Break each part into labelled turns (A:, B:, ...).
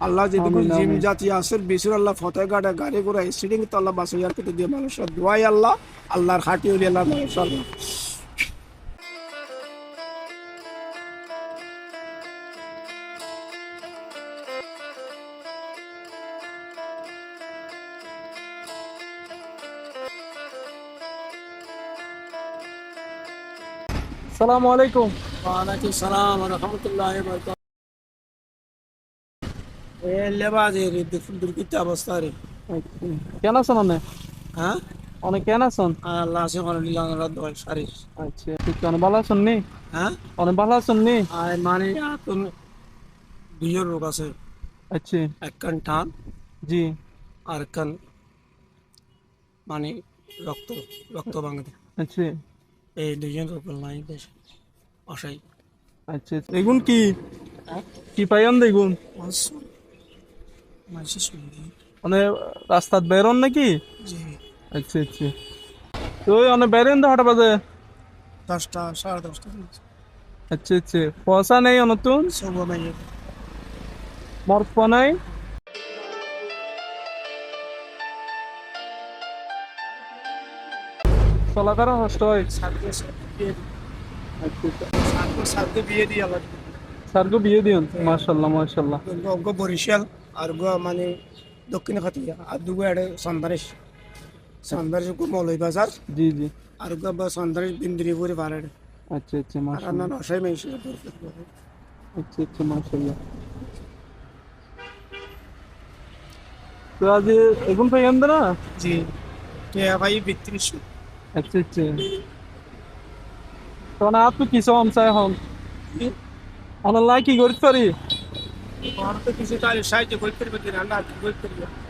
A: আল্লাহ যদি
B: আমিন,
A: জিম জাতি আসর বিশুর আল্লাহ ফতেহ গাড়া ঘোড়া স্টিডিং তো আল্লাহ বাসে ইয়ার পেতে দিয়ে মানুষের দোয়াই আল্লাহ আল্লাহর হাঁটি উলি আল্লাহ মানুষ আল্লাহ
B: সালামু আলাইকুম।
A: ওয়ালাইকুম সালাম রহমতুল্লাহ এ লেবাজ এর দুর্গিত অবস্থা রে।
B: কেন আছেন অনেক
A: হ্যাঁ?
B: অনেক কেন আছেন
A: আল্লাহ আছে দোয়াই সারি
B: আচ্ছা ঠিক অনেক ভালো আছেন নি?
A: হ্যাঁ?
B: অনেক ভালো আছেন নি?
A: আর মানে রোগ আছে।
B: আচ্ছা।
A: একখান টান
B: জি।
A: আর একখান মানে রক্ত রক্ত ভাঙতে।
B: আচ্ছা।
A: এই দুইজন রোগ নাই বেশ অসাই
B: আচ্ছা এগুন কি? কি পাইন দেখুন মানে রাস্তাত বেরোন নাকি? আচ্ছা আচ্ছা। তো অনেক বেরেন তো হাটা বাজে?
A: দশটা সাড়ে দশটা
B: আচ্ছা আচ্ছা। পয়সা নেই নতুন?
A: সব মাইয়ে
B: মর্ফ নাই? চলাফেরা কষ্ট হয়? আচ্ছা আচ্ছা।
A: সাতকে সাতকে বিয়ে দিয়ে আবার।
B: স্যারকে বিয়ে দিন মার্শাল্লাহ মার্শাল্লাহ
A: অজ্ঞ বরিশাল আর গো মানে দক্ষিণ খাতিয়া আর দুগো এড়ে সন্দারেশ। সন্দারেশ গো মৌলই বাজার
B: জি জি।
A: আর বা সন্দারেশ বিন্দ্রিপুরে বাড়াড়ে
B: আচ্ছা আচ্ছা মার্শাল্লাহ
A: না নশাই মেশে
B: আচ্ছা আচ্ছা মার্শাল্লাহ তো আজ এখন পাইন না?
A: জি কে ভাই বিত্রিশ।
B: আচ্ছা আচ্ছা। তো না আপনি কিছু আমসায় হন? অনলাইন কি করতে পারি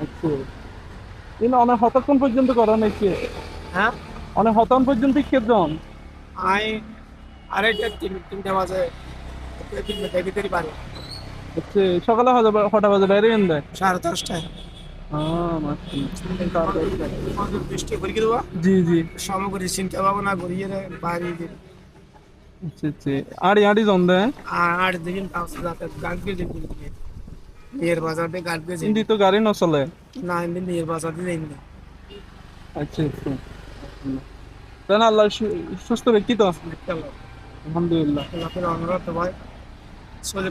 B: আচ্ছা। অনেক হতক্ষণ পর্যন্ত করা নাকি
A: হ্যাঁ?
B: অনেক হতন পর্যন্ত কেজন
A: আই আড়াইটা তিন তিনটা বাজে তেরি পারে।
B: সকালে হজা বাজে? বাইরে এন দেয়
A: সাড়ে দশটায়। বৃষ্টি করে দেবো?
B: জি জি।
A: সামগ্রী চিন্তা ভাবনা করিয়ে বাইরে
B: আড়ি আড়ি জন
A: দিন পাঁচ রাতে নিয়ের বাজার গান দিয়ে
B: হিন্দি তো গাড়ি নচলে।
A: না এমনি নিয়ের বাজার দিয়ে দিন।
B: আচ্ছা আচ্ছা। আল্লাহ সুস্থ ব্যক্তি তো? আলহামদুলিল্লাহ।
A: আপনার অনুরোধ ভাই চলে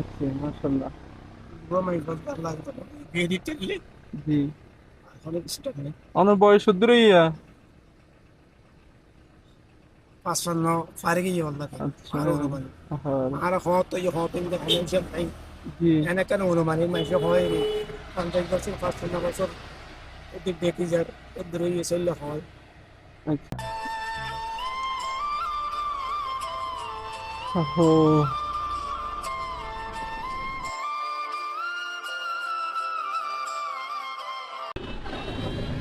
B: আচ্ছা মাশাআল্লাহ।
A: গোমাই
B: জি।
A: অনেক
B: বয়স দূরে ইয়া
A: পাঁচশো ন পারে গিয়ে আল্লাহ
B: আচ্ছা।
A: আর
B: হ্যাঁ।
A: হত এই হত ইন্দা ফাইন্যান্সিয়াল টাইম
B: জি।
A: এনে কেন অনুমানিক মাইসে হয় রে পঞ্চাশ বছর পাঁচশো বছর ওদের দেখি যায় ওদের ইয়ে চললে হয়।
B: আচ্ছা।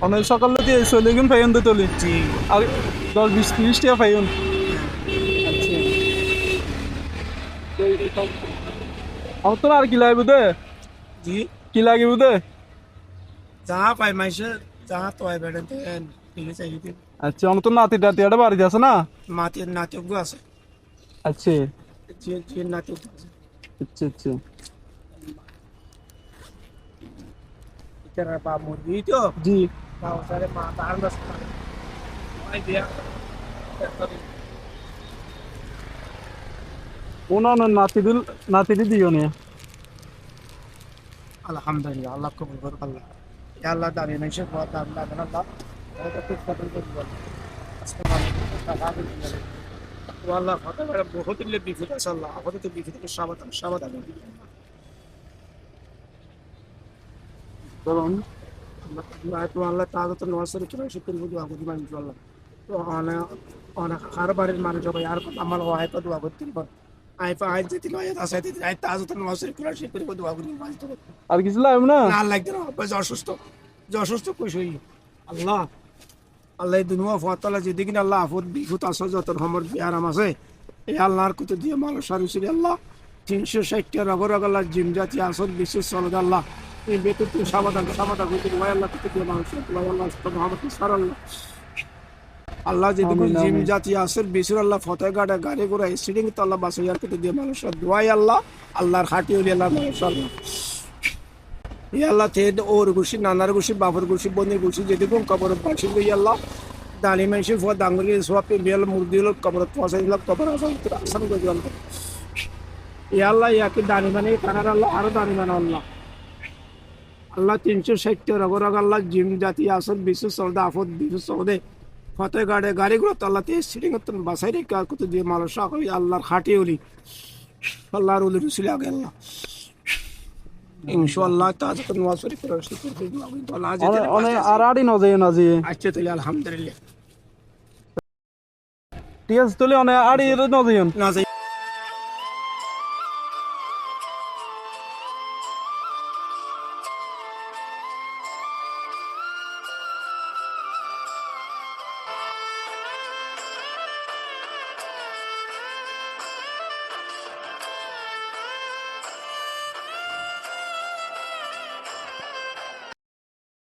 B: অনেক সকালে দিয়ে চলে গেন ফাইন
A: জি
B: আর দশ বিশ তিরিশ টাকা ফাইন আমার তো আর কি লাগবে দে?
A: জি।
B: কি লাগিব দে?
A: যাহা পাই মাইসে যাহা তো হয় বেড়ে
B: আচ্ছা আমার তো নাতি টাতি একটা বাড়িতে আছে না?
A: মাটির নাটক আছে।
B: আচ্ছা।
A: যে যে নাটক আছে।
B: আচ্ছা আচ্ছা।
A: এটার বা মুরগি তো?
B: জি।
A: তাও সারে মা তার দশ ওই দিয়া
B: ওনার নাতি দিও নিয়ে
A: আলহামদুলিল্লাহ আল্লাহ কবুল করুক আল্লাহ ইয়া আল্লাহ নাই সে কথা আল্লাহ খুব কবুল করুক মানুষ টাকা আল্লাহ বলে বহুত আছে আল্লাহ আপাতত বিপদ থেকে সাবধান সাবধান
B: ধরুন
A: আল্লাহ তো আল্লাহ তাহলে তো নর্সারি চলে এসে করব দোয়া করি মানুষ আল্লাহ তো নর্সারি করে সে করব দোয়া করি মানুষ তো।
B: আর কিছু লাগবে না?
A: না লাগবে না বাস অসুস্থ। যে অসুস্থ কইস হই আল্লাহ আল্লাহ দুনুয়া ফতলা যেদিকে আল্লাহ আফত বিহুত আসো যত সমর বিহারাম আছে। এই আল্লাহর কুতে দিয়ে মানুষ আর আল্লাহ তিনশো ষাটটা রগ রগ জিম জাতি আসল বিশ্ব চলদ আল্লাহ। এই বেতন তুই সাবধান সাবধান হইতে আল্লাহ কুতে দিয়ে মানুষ ভাই আল্লাহ মোহাম্মদ সার আল্লাহ। আল্লাহ জিম। জাতি আসর বিশুর আল্লাহ ফতে গাড়ে ঘোড়া স্টিডিং তো আল্লাহ বাসে ইয়ার কেটে দিয়ে মানুষের দোয়াই আল্লাহ আল্লাহর হাঁটি হলি আল্লাহ মানুষ আল্লাহ। ইয়া আল্লাহ তে ওর গুছি নানার গুছি বাবর গুছি বনির গুছি যেটুকু কবর পাশে লই আল্লাহ দানি মাইসি ফুয়া দাঙ্গুলি সোয়া পিবিয়াল মুরদি হল কবর পয়সা দিল কবর আসান আসান করে ইয়া আল্লাহ ইয়াকে দানি মানে কানার আল্লাহ আরও দানি মানে আল্লাহ। আল্লাহ তিনশো ষাটটি রগরগ আল্লাহ জিম জাতি আসল বিশ্ব সৌদে আফদ বিশ্ব সৌদে ফতে গাড়ে গাড়িগুলো তো আল্লাহ সিটিং করতেন বাসাই রেখে আর কত দিয়ে মানুষ সকলে আল্লাহর খাটি উলি আল্লাহর উলি রুসিলে আগে আল্লাহ। ইনশাআল্লাহ তাজ করে আজ
B: নজে
A: আচ্ছা তাহলে আলহামদুলিল্লাহ।
B: ঠিক তুলে অনেক আড়ি নজে